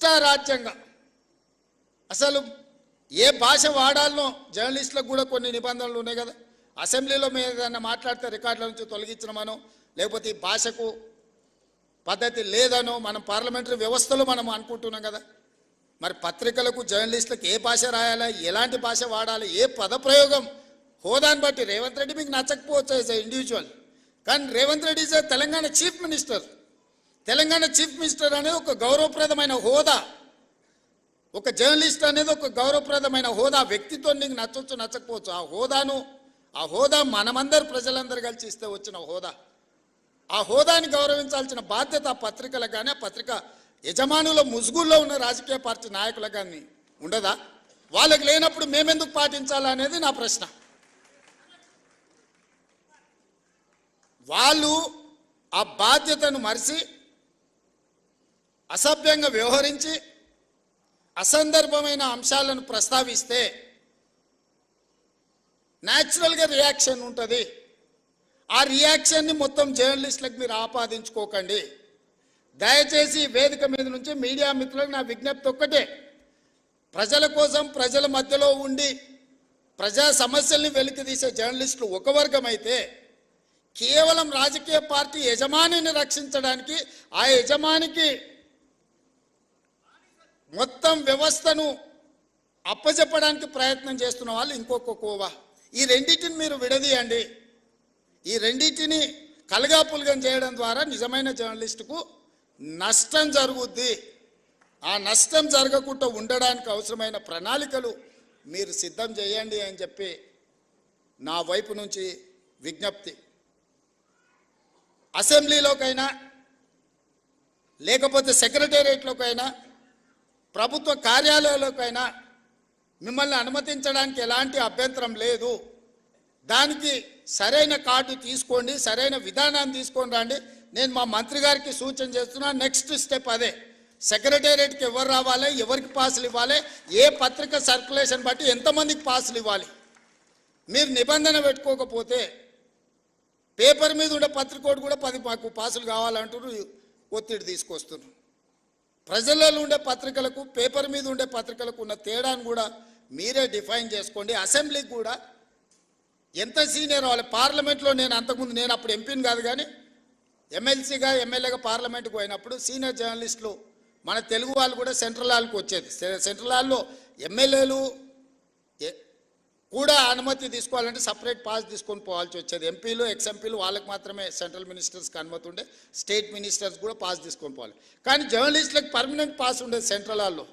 ఇష్టారాజ్యంగా అసలు ఏ భాష వాడాలనో జర్నలిస్టులకు కూడా కొన్ని నిబంధనలు ఉన్నాయి కదా. అసెంబ్లీలో మేము ఏదైనా మాట్లాడితే రికార్డుల నుంచి తొలగించడమనో లేకపోతే ఈ భాషకు పద్ధతి లేదనో మనం పార్లమెంటరీ వ్యవస్థలో మనం అనుకుంటున్నాం కదా. మరి పత్రికలకు జర్నలిస్టులకు ఏ భాష రాయాలా ఎలాంటి భాష వాడాలి ఏ పదప్రయోగం? హోదాని బట్టి రేవంత్ రెడ్డి మీకు నచ్చకపోవచ్చు యాజ్ ఇండివిజువల్ కానీ Revanth Reddy is Telangana chief minister Telangana chief minister అనేది ఒక గౌరవప్రదమైన హోదా. ఒక జర్నలిస్ట్ అనేది ఒక గౌరవప్రదమైన హోదా. వ్యక్తితో నీకు నచ్చవచ్చు నచ్చకపోవచ్చు. ఆ హోదాను ఆ హోదా మనమందరు ప్రజలందరూ కలిసి ఇస్తే వచ్చిన హోదా. ఆ హోదాని గౌరవించాల్సిన బాధ్యత ఆ పత్రికలకు కానీ ఆ పత్రిక యజమానుల ముసుగుల్లో ఉన్న రాజకీయ పార్టీ నాయకులకు కానీ ఉండదా? వాళ్ళకి లేనప్పుడు మేమెందుకు పాటించాలా అనేది నా ప్రశ్న. వాళ్ళు ఆ బాధ్యతను మరిచి అసభ్యంగా వ్యవహరించి అసందర్భమైన అంశాలను ప్రస్తావిస్తే న్యాచురల్గా రియాక్షన్ ఉంటుంది. ఆ రియాక్షన్ని మొత్తం జర్నలిస్టులకు మీరు ఆపాదించుకోకండి. దయచేసి వేదిక మీద నుంచి మీడియా మిత్రులకు నా విజ్ఞప్తి ఒక్కటే. ప్రజల కోసం ప్రజల మధ్యలో ఉండి ప్రజా సమస్యల్ని వెలికితీసే జర్నలిస్టులు ఒక వర్గం అయితే కేవలం రాజకీయ పార్టీ యజమానిని రక్షించడానికి ఆ యజమానికి మొత్తం వ్యవస్థను అప్పచెప్పడానికి ప్రయత్నం చేస్తున్న వాళ్ళు ఇంకొక కోవా. ఈ రెండింటిని మీరు విడదీయండి. ఈ రెండింటిని కలగాపులగం చేయడం ద్వారా నిజమైన జర్నలిస్టుకు నష్టం జరుగుద్ది. ఆ నష్టం జరగకుండా ఉండడానికి అవసరమైన ప్రణాళికలు మీరు సిద్ధం చేయండి అని చెప్పి నా వైపు నుంచి విజ్ఞప్తి. అసెంబ్లీలోకైనా లేకపోతే సెక్రటేరియట్లోకైనా ప్రభుత్వ కార్యాలయాలకైనా మిమ్మల్ని అనుమతించడానికి ఎలాంటి అభ్యంతరం లేదు. దానికి సరైన కార్డు తీసుకోండి సరైన విధానాన్ని తీసుకొని రండి. నేను మా మంత్రి గారికి సూచన చేస్తున్నా నెక్స్ట్ స్టెప్ అదే. సెక్రటేరియట్కి ఎవరు రావాలి ఎవరికి పాసులు ఇవ్వాలి ఏ పత్రిక సర్క్యులేషన్ బట్టి ఎంతమందికి పాసులు ఇవ్వాలి? మీరు నిబంధన పెట్టుకోకపోతే పేపర్ మీద ఉండే పత్రికోడు కూడా పది మాకు పాసులు కావాలంటున్నారు ఒత్తిడి తీసుకొస్తున్నారు. ప్రజలలో ఉండే పత్రికలకు పేపర్ మీద ఉండే పత్రికలకు ఉన్న తేడాను కూడా మీరే డిఫైన్ చేసుకోండి. అసెంబ్లీకి కూడా ఎంత సీనియర్ వాళ్ళు పార్లమెంట్లో నేను అంతకుముందు నేను అప్పుడు ఎంపీని కాదు కానీ ఎమ్మెల్సీగా ఎమ్మెల్యేగా పార్లమెంట్కి పోయినప్పుడు సీనియర్ జర్నలిస్టులు మన తెలుగు వాళ్ళు కూడా సెంట్రల్ హాల్కి వచ్చేది. సె- సెంట్రల్ హాల్లో ఎమ్మెల్యేలు కూడా అనుమతి తీసుకోవాలంటే సపరేట్ పాస్ తీసుకొని పోవాల్సి వచ్చేది. ఎంపీలు ఎక్స్ఎంపీలు వాళ్ళకి మాత్రమే సెంట్రల్ మినిస్టర్స్కి అనుమతి ఉండే స్టేట్ మినిస్టర్స్ కూడా పాస్ తీసుకొని పోవాలి. కానీ జర్నలిస్టులకు పర్మనెంట్ పాస్ ఉండేది సెంట్రల్ హాల్లో.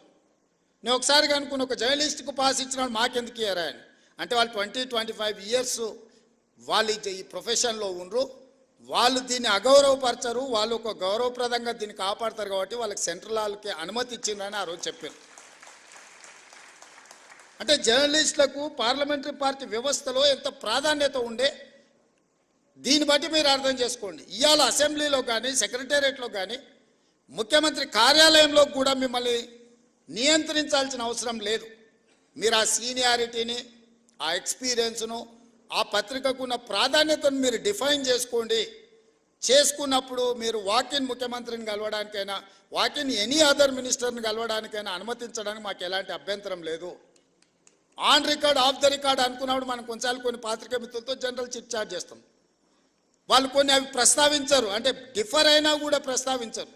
నేను ఒకసారి అనుకున్న ఒక జర్నలిస్ట్కు పాస్ ఇచ్చిన వాళ్ళు మాకెందుకు ఇయ్యారా అని. అంటే వాళ్ళు ట్వంటీ ట్వంటీ ఫైవ్ ఇయర్స్ వాళ్ళు ఈ- ఈ ప్రొఫెషన్లో ఉండరు. వాళ్ళు దీన్ని అగౌరవపరచరు. వాళ్ళు ఒక గౌరవప్రదంగా దీన్ని కాపాడతారు కాబట్టి వాళ్ళకి సెంట్రల్ హాల్కి అనుమతి ఇచ్చిందని ఆ రోజు చెప్పారు. అంటే జర్నలిస్టులకు పార్లమెంటరీ పార్టీ వ్యవస్థలో ఎంత ప్రాధాన్యత ఉండే దీన్ని బట్టి మీరు అర్థం చేసుకోండి. ఇవాళ అసెంబ్లీలో కానీ సెక్రటేరియట్లో కానీ ముఖ్యమంత్రి కార్యాలయంలో కూడా మిమ్మల్ని నియంత్రించాల్సిన అవసరం లేదు. మీరు ఆ సీనియారిటీని ఆ ఎక్స్పీరియన్స్ను ఆ పత్రికకు ఉన్న ప్రాధాన్యతను మీరు డిఫైన్ చేసుకోండి. చేసుకున్నప్పుడు మీరు వాకిన్ ముఖ్యమంత్రిని కలవడానికైనా వాకిన్ ఎనీ అదర్ మినిస్టర్ని కలవడానికైనా అనుమతించడానికి మాకు ఎలాంటి అభ్యంతరం లేదు. On record off the record అనుకున్నప్పుడు మనం కొన్నిసార్లు కొన్ని పాత్రికా మిత్రులతో జనరల్ చిట్ చాట్ చేస్తాం. వాళ్ళు కొన్ని అవి ప్రస్తావించరు. అంటే డిఫర్ అయినా కూడా ప్రస్తావించరు.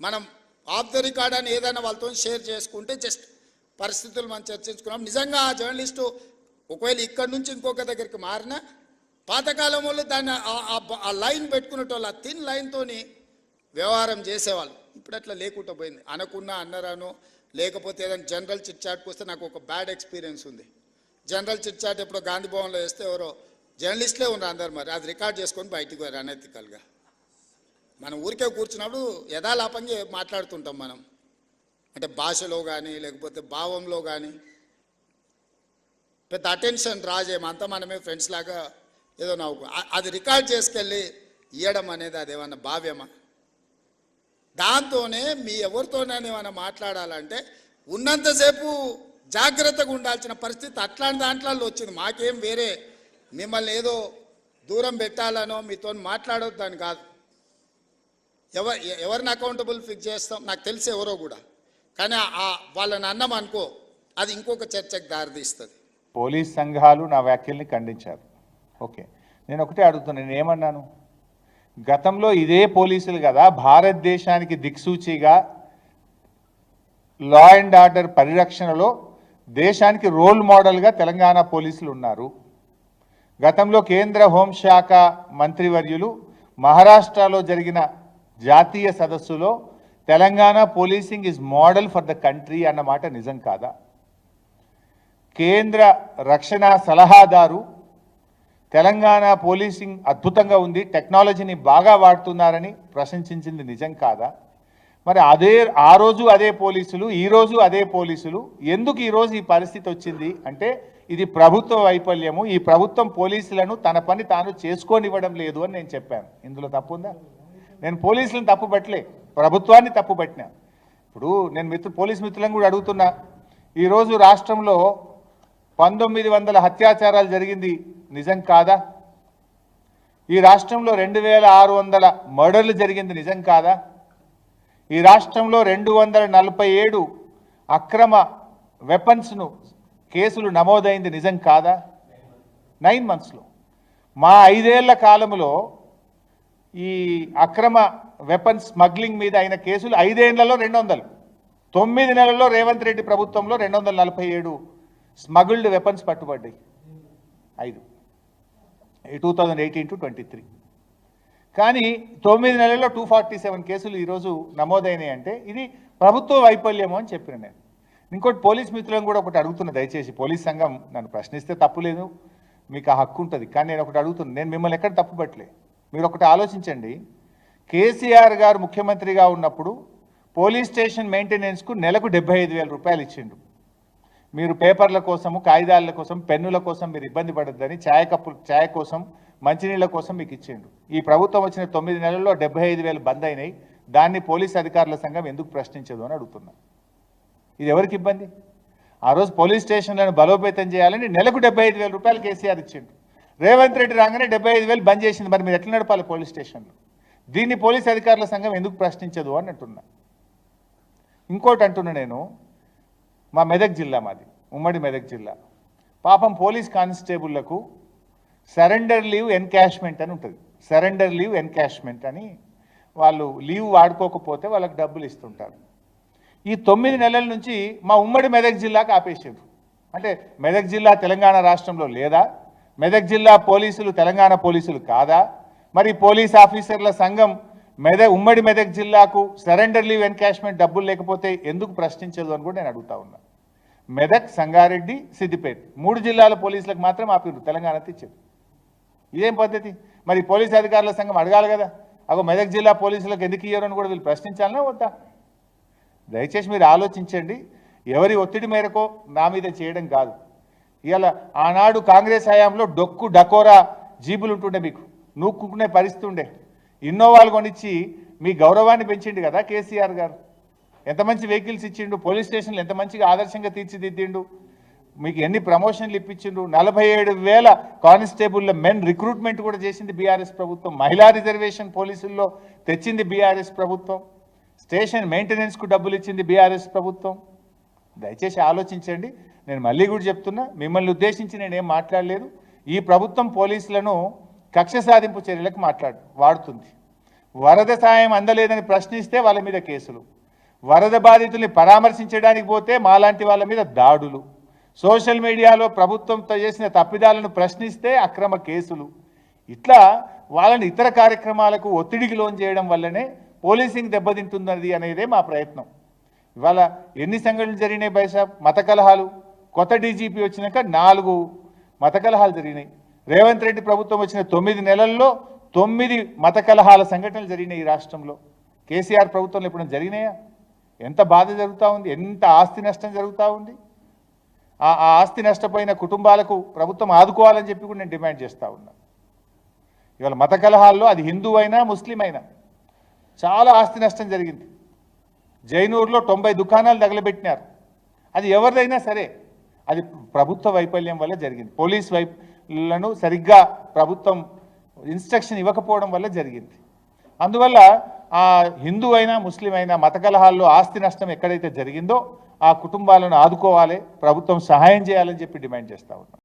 మనం ఆఫ్ ద రికార్డ్ అని ఏదైనా వాళ్ళతో షేర్ చేసుకుంటే జస్ట్ పరిస్థితులు మనం చర్చించుకున్నాం. నిజంగా ఆ జర్నలిస్టు ఒకవేళ ఇక్కడ నుంచి ఇంకొక దగ్గరికి మారినా పాతకాలం వాళ్ళు దాన్ని ఆ- లైన్ పెట్టుకునేటోళ్ళు ఆ థిన్ లైన్తోని వ్యవహారం చేసేవాళ్ళు. ఇప్పుడు అట్లా లేకుండా పోయింది. అనకున్నా అన్నరాను లేకపోతే ఏదైనా జనరల్ చిట్ చాట్కి వస్తే నాకు ఒక బ్యాడ్ ఎక్స్పీరియన్స్ ఉంది. జనరల్ చిట్ చాట్ ఎప్పుడో గాంధీ భవన్లో వేస్తే ఎవరో జర్నలిస్ట్లే ఉన్నారు అందరు మరి. అది రికార్డ్ చేసుకొని బయటికి పోయారు అనెతికల్గా మనం ఊరికే కూర్చున్నప్పుడు యథాలాపంగా మాట్లాడుతుంటాం మనం. అంటే భాషలో కానీ లేకపోతే భావంలో కానీ పెద్ద అటెన్షన్ డ్రా చేయము మనమే ఫ్రెండ్స్ లాగా ఏదో నవ్వుకో. అది రికార్డ్ చేసుకెళ్ళి ఇవ్వడం అనేది అది ఏమన్నా భావ్యమా? దాంతోనే మీ ఎవరితోనైనా ఏమైనా మాట్లాడాలంటే ఉన్నంతసేపు జాగ్రత్తగా ఉండాల్సిన పరిస్థితి అట్లాంటి దాంట్లో వచ్చింది. మాకేం వేరే. మిమ్మల్ని ఏదో దూరం పెట్టాలనో మీతో మాట్లాడొద్దని కాదు. ఎవ ఎవరిని అకౌంటబుల్ ఫిక్స్ చేస్తాం? నాకు తెలిసి ఎవరో కూడా. కానీ ఆ వాళ్ళని అన్నం అనుకో అది ఇంకొక చర్చకు దారితీస్తుంది. పోలీస్ సంఘాలు నా వ్యాఖ్యల్ని ఖండించారు. ఓకే. నేను ఒకటే అడుగుతున్నాను నేను ఏమన్నాను? గతంలో ఇదే పోలీసులు కదా భారతదేశానికి దిక్సూచిగా లా అండ్ ఆర్డర్ పరిరక్షణలో దేశానికి రోల్ మోడల్గా తెలంగాణ పోలీసులు ఉన్నారు. గతంలో కేంద్ర హోంశాఖ మంత్రివర్యులు మహారాష్ట్రలో జరిగిన జాతీయ సదస్సులో Telangana policing is model for the country అన్నమాట నిజం కాదా? కేంద్ర రక్షణ సలహాదారు తెలంగాణ పోలీసింగ్ అద్భుతంగా ఉంది టెక్నాలజీని బాగా వాడుతున్నారని ప్రశంసించింది నిజం కాదా? మరి అదే ఆ రోజు అదే పోలీసులు ఈరోజు అదే పోలీసులు ఎందుకు ఈరోజు ఈ పరిస్థితి వచ్చింది? అంటే ఇది ప్రభుత్వ వైఫల్యము ఈ ప్రభుత్వం పోలీసులను తన పని తాను చేసుకోనివ్వడం లేదు అని నేను చెప్పాను. ఇందులో తప్పు ఉందా? నేను పోలీసులను తప్పు పట్టలే ప్రభుత్వాన్ని తప్పు పట్టినా. ఇప్పుడు నేను మిత్రు పోలీస్ మిత్రులను కూడా అడుగుతున్నా. ఈరోజు రాష్ట్రంలో పంతొమ్మిది వందల హత్యాచారాలు జరిగింది నిజం కాదా? ఈ రాష్ట్రంలో రెండు వేల ఆరు వందల మర్డర్లు జరిగింది నిజం కాదా? ఈ రాష్ట్రంలో రెండు వందల నలభై ఏడు అక్రమ వెపన్స్ను కేసులు నమోదైంది నిజం కాదా? నైన్ మంత్స్లో. మా ఐదేళ్ళ కాలంలో ఈ అక్రమ వెపన్స్ స్మగ్లింగ్ మీద అయిన కేసులు ఐదేళ్ళలో రెండు వందలు తొమ్మిది నెలల్లో రేవంత్ రెడ్డి ప్రభుత్వంలో రెండు వందల నలభై ఏడు స్మగుల్డ్ వెపన్స్ పట్టుబడ్డాయి. ఐదు. Two thousand eighteen to twenty three కానీ తొమ్మిది నెలల్లో టూ ఫార్టీ సెవెన్ కేసులు ఈరోజు నమోదైనాయి అంటే ఇది ప్రభుత్వ వైఫల్యము అని చెప్పిన నేను. ఇంకోటి పోలీస్ మిత్రులను కూడా ఒకటి అడుగుతున్నా దయచేసి. పోలీస్ సంఘం నన్ను ప్రశ్నిస్తే తప్పులేదు మీకు ఆ హక్కు ఉంటుంది. కానీ నేను ఒకటి అడుగుతున్నాను నేను మిమ్మల్ని ఎక్కడ తప్పుపట్టలే మీరు ఒకటి ఆలోచించండి. కేసీఆర్ గారు ముఖ్యమంత్రిగా ఉన్నప్పుడు పోలీస్ స్టేషన్ మెయింటెనెన్స్కు నెలకు డెబ్బై ఐదు వేల రూపాయలు ఇచ్చిండు మీరు పేపర్ల కోసము కాగితాల కోసం పెన్నుల కోసం మీరు ఇబ్బంది పడద్దని ఛాయ కప్పు ఛాయ కోసం మంచినీళ్ళ కోసం మీకు ఇచ్చిండు ఈ ప్రభుత్వం వచ్చిన తొమ్మిది నెలల్లో డెబ్బై ఐదు వేలు బంద్ అయినాయి దాన్ని పోలీస్ అధికారుల సంఘం ఎందుకు ప్రశ్నించదు అని అడుగుతున్నా. ఇది ఎవరికి ఇబ్బంది? ఆ రోజు పోలీస్ స్టేషన్లను బలోపేతం చేయాలని నెలకు డెబ్బై ఐదు వేల రూపాయలు కేసీఆర్ ఇచ్చిండు. రేవంత్ రెడ్డి రాగానే డెబ్బై ఐదు వేలు బంద్ చేసింది. మరి మీరు ఎట్లా నడపాలి పోలీస్ స్టేషన్లు? దీన్ని పోలీస్ అధికారుల సంఘం ఎందుకు ప్రశ్నించదు అని అంటున్నా. ఇంకోటి అంటున్నా నేను. మా మెదక్ జిల్లా మాది ఉమ్మడి మెదక్ జిల్లా. పాపం పోలీస్ కానిస్టేబుళ్ళకు సరెండర్ లీవ్ ఎన్కాష్మెంట్ అని ఉంటుంది. సరెండర్ లీవ్ ఎన్కాష్మెంట్ అని వాళ్ళు లీవ్ వాడుకోకపోతే వాళ్ళకి డబ్బులు ఇస్తుంటారు. ఈ తొమ్మిది నెలల నుంచి మా ఉమ్మడి మెదక్ జిల్లాకు ఆపేసారు అంటే మెదక్ జిల్లా తెలంగాణ రాష్ట్రంలో లేదా? మెదక్ జిల్లా పోలీసులు తెలంగాణ పోలీసులు కాదా? మరి పోలీస్ ఆఫీసర్ల సంఘం మెదక్ ఉమ్మడి మెదక్ జిల్లాకు సరెండర్ లీవ్ ఎన్కాష్మెంట్ డబ్బులు లేకపోతే ఎందుకు ప్రశ్నించదు అని కూడా నేను అడుగుతా ఉన్నా. మెదక్ సంగారెడ్డి సిద్దిపేట. మూడు జిల్లాల పోలీసులకు మాత్రం ఆపిండ్రు తెలంగాణ తెచ్చారు. ఇదేం పద్ధతి? మరి పోలీస్ అధికారుల సంఘం అడగాలి కదా. అగో మెదక్ జిల్లా పోలీసులకు ఎందుకు ఇయ్యరు అని కూడా వీళ్ళు ప్రశ్నించాలనే వద్దా? దయచేసి మీరు ఆలోచించండి. ఎవరి ఒత్తిడి మేరకో నా మీద చేయడం కాదు. ఇవాళ ఆనాడు కాంగ్రెస్ హయాంలో డొక్కు డకోరా జీబులు ఉంటుండే మీకు. నూక్కునే పరిస్థితి ఉండే. ఇన్నోవాలు కొనిచ్చి మీ గౌరవాన్ని పెంచిండు కదా కేసీఆర్ గారు. ఎంత మంచి వెహికల్స్ ఇచ్చిండు పోలీస్ స్టేషన్లు ఎంత మంచిగా ఆదర్శంగా తీర్చిదిద్దిండు మీకు ఎన్ని ప్రమోషన్లు ఇప్పించిండు నలభై ఏడు వేల కానిస్టేబుల్ల మెన్ రిక్రూట్మెంట్ కూడా చేసింది బీఆర్ఎస్ ప్రభుత్వం. మహిళా రిజర్వేషన్ పోలీసుల్లో తెచ్చింది బీఆర్ఎస్ ప్రభుత్వం. స్టేషన్ మెయింటెనెన్స్కు డబ్బులు ఇచ్చింది బీఆర్ఎస్ ప్రభుత్వం. దయచేసి ఆలోచించండి. నేను మళ్ళీ కూడా చెప్తున్నా మిమ్మల్ని ఉద్దేశించి నేనేం మాట్లాడలేదు. ఈ ప్రభుత్వం పోలీసులను కక్ష సాధింపు చర్యలకు మాట్లాడు వాడుతుంది. వరద సాయం అందలేదని ప్రశ్నిస్తే వాళ్ళ మీద కేసులు. వరద బాధితుల్ని పరామర్శించడానికి పోతే మాలాంటి వాళ్ళ మీద దాడులు. సోషల్ మీడియాలో ప్రభుత్వంతో చేసిన తప్పిదాలను ప్రశ్నిస్తే అక్రమ కేసులు. ఇట్లా వాళ్ళని ఇతర కార్యక్రమాలకు ఒత్తిడికి లోన్ చేయడం వల్లనే పోలీసింగ్ దెబ్బతింటున్నది అనేదే మా ప్రయత్నం. ఇవాళ ఎన్ని సంఘటనలు జరిగినాయి బైసాబ్ మత కలహాలు. కొత్త డీజీపీ వచ్చినాక నాలుగు మత కలహాలు జరిగినాయి. రేవంత్ రెడ్డి ప్రభుత్వం వచ్చిన తొమ్మిది నెలల్లో తొమ్మిది మత కలహాల సంఘటనలు జరిగినాయి ఈ రాష్ట్రంలో. కేసీఆర్ ప్రభుత్వంలో ఎప్పుడైనా జరిగినాయా? ఎంత బాధ జరుగుతూ ఉంది ఎంత ఆస్తి నష్టం జరుగుతూ ఉంది? ఆ ఆస్తి నష్టపోయిన కుటుంబాలకు ప్రభుత్వం ఆదుకోవాలని చెప్పి కూడా నేను డిమాండ్ చేస్తూ ఉన్నా. ఇవాళ మత కలహాల్లో అది హిందూ అయినా ముస్లిం అయినా చాలా ఆస్తి నష్టం జరిగింది. జైనూరులో తొంభై దుకాణాలు తగలబెట్టినారు. అది ఎవరిదైనా సరే అది ప్రభుత్వ వైఫల్యం వల్ల జరిగింది. పోలీస్ వైపులను సరిగ్గా ప్రభుత్వం ఇన్స్ట్రక్షన్ ఇవ్వకపోవడం వల్ల జరిగింది. అందువల్ల ఆ హిందూ అయినా ముస్లిం అయినా మత కలహాల్లో ఆస్తి నష్టం ఎక్కడైతే జరిగిందో ఆ కుటుంబాలను ఆదుకోవాలి ప్రభుత్వం సహాయం చేయాలని చెప్పి డిమాండ్ చేస్తా ఉన్నాం.